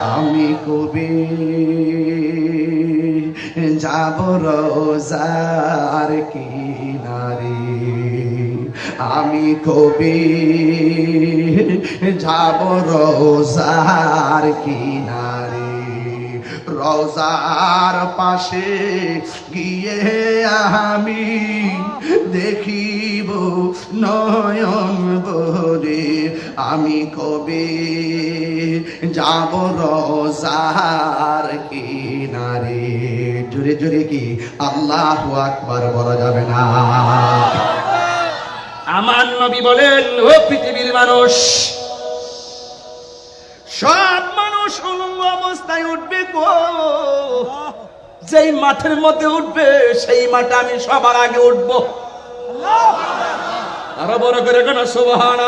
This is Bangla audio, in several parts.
আমি কবি যাব রোজার কিনারে? আমি কবি যাব রোজার কিনারে? রোজার পাশে গিয়ে আমি দেখিব নয়ন বরে আমি কবে যাব রোজার কিনারে? জুড়ে জুড়ে কি? আল্লাহ আকবার বলা যাবে না। আমার নবী বলেন, ও পৃথিবীর মানুষ মানুষ উলঙ্গ অবস্থায় উঠবে গো। যেই মাঠের মধ্যে উঠবে সেই মাঠে আমি সবার আগে উঠবো। আরও বড় করে কেন সুবহান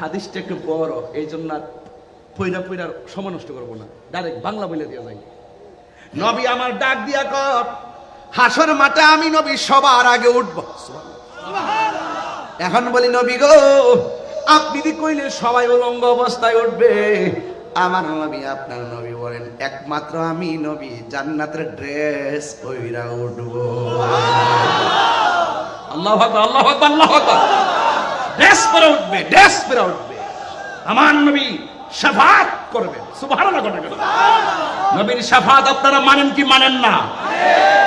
হাদিসটা একটু বড় এই জন্য আর পইরা পইরা সময় নষ্ট করব না। ডাইরেক্ট বাংলা বলে দিয়ে যাই। নবী আমার ডাক দিয়া কর হাসর মাঠে আমি নবী সবার আগে উঠবো। এখন বলি নবী গো আপনি কইলে সবাই উলঙ্গ অবস্থায় উঠবে? আমার নবী আপনার নবী বলেন একমাত্র আমি নবী জান্নাতের ড্রেস পইরা উঠবো। আল্লাহ আকবার আল্লাহ আকবার আল্লাহ আকবার। ড্রেস পরে উঠবে ড্রেস পরে উঠবে। আমার নবী শাফাত করবে সুবহানাল্লাহ কথা নবীর শাফাত আপনারা মানেন কি মানেন না?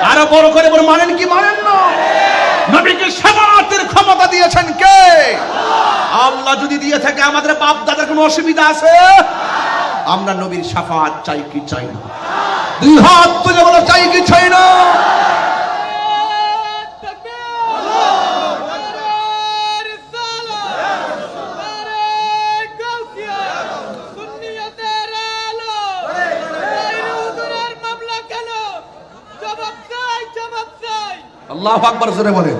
আরও বড় করে বড় মানেন কি মানেন না? দিয়েছেন কে? আল্লাহ যদি দিয়ে থাকে আমাদের বাপ দাদার কোনো অসুবিধা আছে? আমরা নবীর শাফাত চাই কি চাই না। দুই হাত তুলে বলো চাই কি চাই না? আল্লাহ আকবার জোরে বলেন।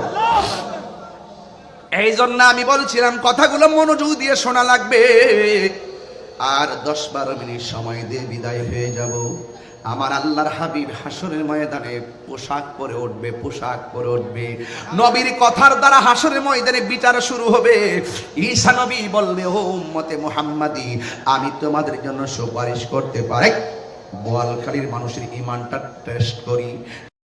এই জন্য আমি বলছিলাম, কথাগুলো মনোযোগ দিয়ে শোনা লাগবে। আর দশ বারো মিনিট সময় দিয়ে বিদায় হয়ে যাব। আমার আল্লাহর হাবিব হাসরের ময়দানে পোশাক পরে উঠবে, পোশাক পরে উঠবে। নবীর কথার দ্বারা হাসরের ময়দানে বিচার শুরু হবে। ঈসা নবী বলবে ও উম্মতে মুহাম্মাদি, আমি তোমাদের জন্য সুপারিশ করতে পারি। বোয়ালখালীর মানুষের ইমানটা টেস্ট করি।